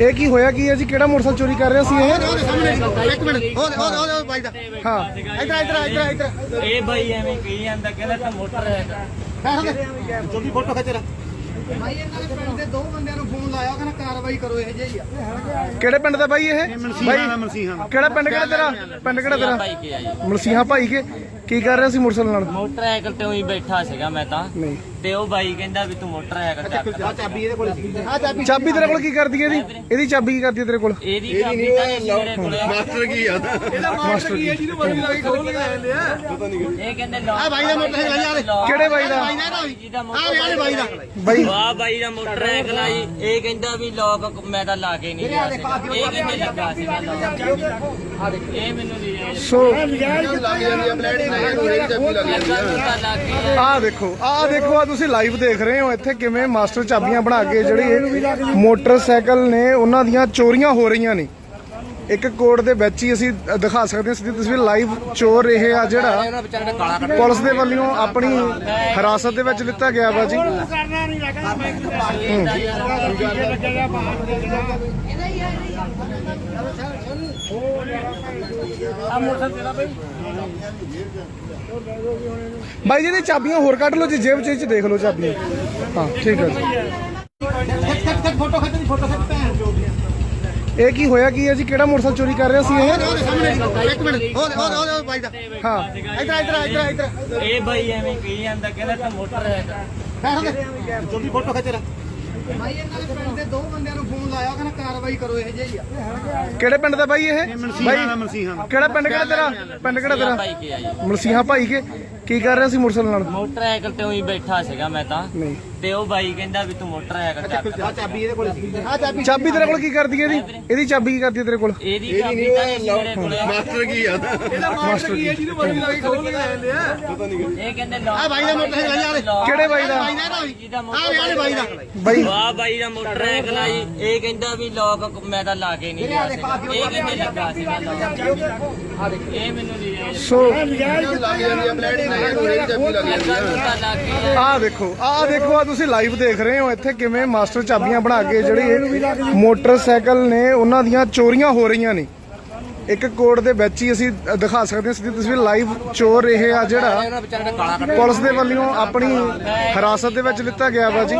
ਇਹ ਕੀ ਹੋਇਆ ਕੀ ਹੈ ਜੀ? ਕਿਹੜਾ ਮੋਟਰਸਾਈਕਲ ਚੋਰੀ ਕਰ ਰਿਹਾ ਸੀ ਇਹ? ਸਾਹਮਣੇ ਇੱਕ ਮਿੰਟ ਉਹਦੇ ਉਹਦੇ ਉਹਦੇ ਬਾਈ ਦਾ। ਹਾਂ ਇਧਰ ਇਧਰ ਇਧਰ ਇਧਰ ਇਹ ਬਾਈ ਐਵੇਂ ਕਹੀ ਜਾਂਦਾ ਕਹਿੰਦਾ ਤਾਂ ਮੋਟਰ ਹੈਗਾ ਜਲਦੀ ਫੋਟੋ ਖਿੱਚ ਲੈ। ਭਾਈ ਇਹਨਾਂ ਦੇ ਪਿੰਡ ਦੇ ਦੋ ਬੰਦਿਆਂ ਨੂੰ ਫੋਨ ਲਾਇਆ ਕਹਿੰਦਾ ਕਾਰਵਾਈ ਕਰੋ ਇਹ ਜਿਹੀ ਆ। ਕਿਹੜੇ ਪਿੰਡ ਦਾ ਬਾਈ ਇਹ? ਮਨਸੀਹਾਂ ਮਨਸੀਹਾਂ। ਕਿਹੜਾ ਪਿੰਡ ਕਿਹੜਾ ਤੇਰਾ? ਪਿੰਡ ਕਿਹੜਾ ਤੇਰਾ? ਜੀ। ਮਲਸੀਹਾਂ ਭਾਈ ਕੇ। ਕੀ ਕਰ ਰਿਹਾ ਸੀ ਮੋਟਰਸਾਈਕਲ ਨਾਲ? ਮੋਟਰਸਾਈਕਲ ਤੇ ਉਹੀ ਬੈਠਾ ਸੀਗਾ ਮੈਂ ਤਾਂ। ਨਹੀਂ। ਤੇ ਉਹ ਬਾਈ ਕਹਿੰਦਾ ਵੀ ਤੂੰ ਮੋਟਰਸਾਈਕਲ ਚੱਕ। ਆ ਚਾਬੀ ਇਹਦੇ ਕੋਲ ਸੀ ਆ ਚਾਬੀ। ਚਾਬੀ ਤੇਰੇ ਕੋਲ ਕੀ ਕਰਦੀ ਹੈ ਇਹਦੀ? ਇਹਦੀ ਚਾਬੀ ਕੀ ਕਰਦੀ ਹੈ ਤੇਰੇ ਕੋਲ? ਇਹਦੀ ਚਾਬੀ ਤਾਂ ਨਹੀਂ ਮੇਰੇ ਕੋਲ ਮਾਸਟਰ ਕੀ ਆ? ਮਾਸਟਰ ਜੀ ਇਹ ਕਹਿੰਦੇ ਲੋ ਆ ਬਾਈ ਦਾ ਮੋਟਰਸਾਈਕਲ ਆ ਕਿਹੜੇ ਬਾਈ ਦਾ? ਇਹਦਾ ਆ ਯਾਰ ਬਾਈ ਦਾ। ਬਾਈ। ਵਾਹ ਬਾਈ ਦਾ ਮੋਟਰਸਾਈਕਲ ਆ ਜੀ। ਇਹ ਕਹਿੰਦਾ ਵੀ ਲੋਕ ਮੈਂ ਤਾਂ ਲਾ ਕੇ ਨਹੀਂ ਗਿਆ ਇਹ ਕਿੰਨੇ ਲੱਗਾ ਸੀਗਾ ਲੋਕ ਇਹ ਮੈਨੂੰ ਨਹੀਂ ਸੋ ਲੱਗ ਜਾਂਦੀ ਆ ਬਲੈਡ ਆਹ ਦੇਖੋ ਆਹ ਦੇਖੋ ਆ ਤੁਸੀਂ ਲਾਈਵ ਦੇਖ ਰਹੇ ਹੋ ਇੱਥੇ ਕਿਵੇਂ ਮਾਸਟਰ ਚਾਬੀਆਂ ਬਣਾ ਕੇ ਜਿਹੜੇ ਮੋਟਰਸਾਈਕਲ ਨੇ ਉਹਨਾਂ ਦੀਆਂ ਚੋਰੀਆਂ ਹੋ ਰਹੀਆਂ ਨੇ। ਇੱਕ ਕੋਡ ਦੇ ਵਿੱਚ ਹੀ ਅਸੀਂ ਦਿਖਾ ਸਕਦੇ ਹਾਂ ਸਿੱਧੀ ਤਸਵੀਰ ਲਾਈਵ ਚੋਰ ਇਹ ਆ ਜਿਹੜਾ ਪੁਲਿਸ ਦੇ ਵੱਲੋਂ ਆਪਣੀ ਹਿਰਾਸਤ ਦੇ ਵਿੱਚ ਲਿੱਤਾ ਗਿਆ ਵਾ ਜੀ। ਬਾਈ ਜੀ ਦੀ ਚਾਬੀਆਂ ਹੋਰ ਕੱਢ ਲਓ ਜੀ, ਜੇਬ 'ਚ 'ਚ ਦੇਖ ਲਓ ਚਾਬੀਆਂ। ਹਾਂ, ਠੀਕ ਹੈ ਜੀ। ਇਹ ਕੀ ਹੋਇਆ ਕੀ ਹੈ ਜੀ? ਕਿਹੜਾ ਮੋਟਰਸਾਈਕਲ ਚੋਰੀ ਕਰ ਰਿਹਾ ਸੀ ਇਹ? ਉਹਦੇ ਸਾਹਮਣੇ ਇੱਕ ਮਿੰਟ। ਉਹਦੇ ਉਹਦੇ ਉਹਦੇ ਬਾਈ ਦਾ। ਹਾਂ। ਇਧਰ ਇਧਰ ਇਧਰ ਇਧਰ ਇਹ ਬਾਈ ਐਵੇਂ ਕਹੀ ਜਾਂਦਾ ਕਹਿੰਦਾ ਤਾਂ ਮੋਟਰ ਹੈਗਾ ਜਲਦੀ ਫੋਟੋ ਖਿੱਚ ਲੈ ਭਾਈ ਇਹਨਾਂ ਦੇ ਪਿੰਡ ਦੇ ਦੋ ਬੰਦਿਆਂ ਨੂੰ ਫੋਨ ਲਾਇਆ ਕਹਿੰਦਾ ਕਾਰਵਾਈ ਕਰੋ ਇਹ ਜਿਹੀ ਆ। ਕਿਹੜੇ ਪਿੰਡ ਦਾ ਬਾਈ ਇਹ? ਬਾਈ ਮਨਸੀਹਾਂ। ਕਿਹੜਾ ਪਿੰਡ ਕਿਹੜਾ ਤੇਰਾ? ਪਿੰਡ ਕਿਹੜਾ ਤੇਰਾ? ਮਲਸੀਹਾਂ ਭਾਈ ਕੇ। ਕੀ ਕਰ ਰਿਹਾ ਸੀ ਮੋਟਰਸਾਈਕਲ ਨਾਲ? ਮੋਟਰਸਾਈਕਲ ਤੇ ਉਹੀ ਬੈਠਾ ਸੀਗਾ ਮੈਂ ਤਾਂ। ਨਹੀਂ। ਤੇ ਉਹ ਬਾਈ ਕਹਿੰਦਾ ਵੀ ਤੂੰ ਮੋਟਰਸਾਈਕਲ ਚੱਕ। ਆ ਚਾਬੀ ਇਹਦੇ ਕੋਲ ਸੀ ਆ ਚਾਬੀ ਚਾਬੀ ਤੇਰੇ ਕੋਲ ਕੀ ਕਰਦੀ ਹੈ ਇਹਦੀ? ਇਹਦੀ ਚਾਬੀ ਕੀ ਕਰਦੀ ਹੈ ਤੇਰੇ ਕੋਲ? ਇਹਦੀ ਚਾਬੀ ਤਾਂ ਨਹੀਂ ਮੇਰੇ ਕੋਲ। ਮਾਸਟਰ ਕੀ ਆ? ਮਾਸਟਰ ਜੀ ਇਹ ਕਹਿੰਦੇ ਲੋ ਆ ਬਾਈ ਦਾ ਮੋਟਰਸਾਈਕਲ ਆ ਯਾਰ ਕਿਹੜੇ ਬਾਈ ਦਾ? ਬਾਈ ਦਾ। ਇਹਦਾ ਵੀ ਜਿਹਦਾ ਆ ਯਾਰ ਬਾਈ ਦਾ। ਬਾਈ। ਵਾਹ ਬਾਈ ਦਾ ਮੋਟਰਸਾਈਕਲ ਆ ਜੀ। ਇਹ ਕਹਿੰਦਾ ਵੀ ਲੋਕ ਮੈਂ ਤਾਂ ਲਾ ਕੇ ਨਹੀਂ ਗਿਆ ਇਹ ਕਿੰਨੇ ਲੱਗਾ ਸੀਗਾ ਲੋਕ ਇਹ ਮੈਨੂੰ ਨਹੀਂ ਸੋ ਲੱਗ ਜਾਂਦੀ ਆ ਬਲੈਡ ਨਹੀਂ ਆਹ ਦੇਖੋ ਆਹ ਦੇਖੋ ਆ ਤੁਸੀਂ ਲਾਈਵ ਦੇਖ ਰਹੇ ਹੋ ਇੱਥੇ ਕਿਵੇਂ ਮਾਸਟਰ ਚਾਬੀਆਂ ਬਣਾ ਕੇ ਜਿਹੜੇ ਮੋਟਰਸਾਈਕਲ ਨੇ ਉਹਨਾਂ ਦੀਆਂ ਚੋਰੀਆਂ ਹੋ ਰਹੀਆਂ ਨੇ। ਇੱਕ ਕੋਡ ਦੇ ਵਿੱਚ ਹੀ ਅਸੀਂ ਦਿਖਾ ਸਕਦੇ ਹਾਂ ਸਿੱਧੀ ਤਸਵੀਰ ਲਾਈਵ ਚੋਰ ਇਹ ਆ ਜਿਹੜਾ ਪੁਲਿਸ ਦੇ ਵੱਲੋਂ ਆਪਣੀ ਹਿਰਾਸਤ ਦੇ ਵਿੱਚ ਲਿੱਤਾ ਗਿਆ ਵਾ ਜੀ।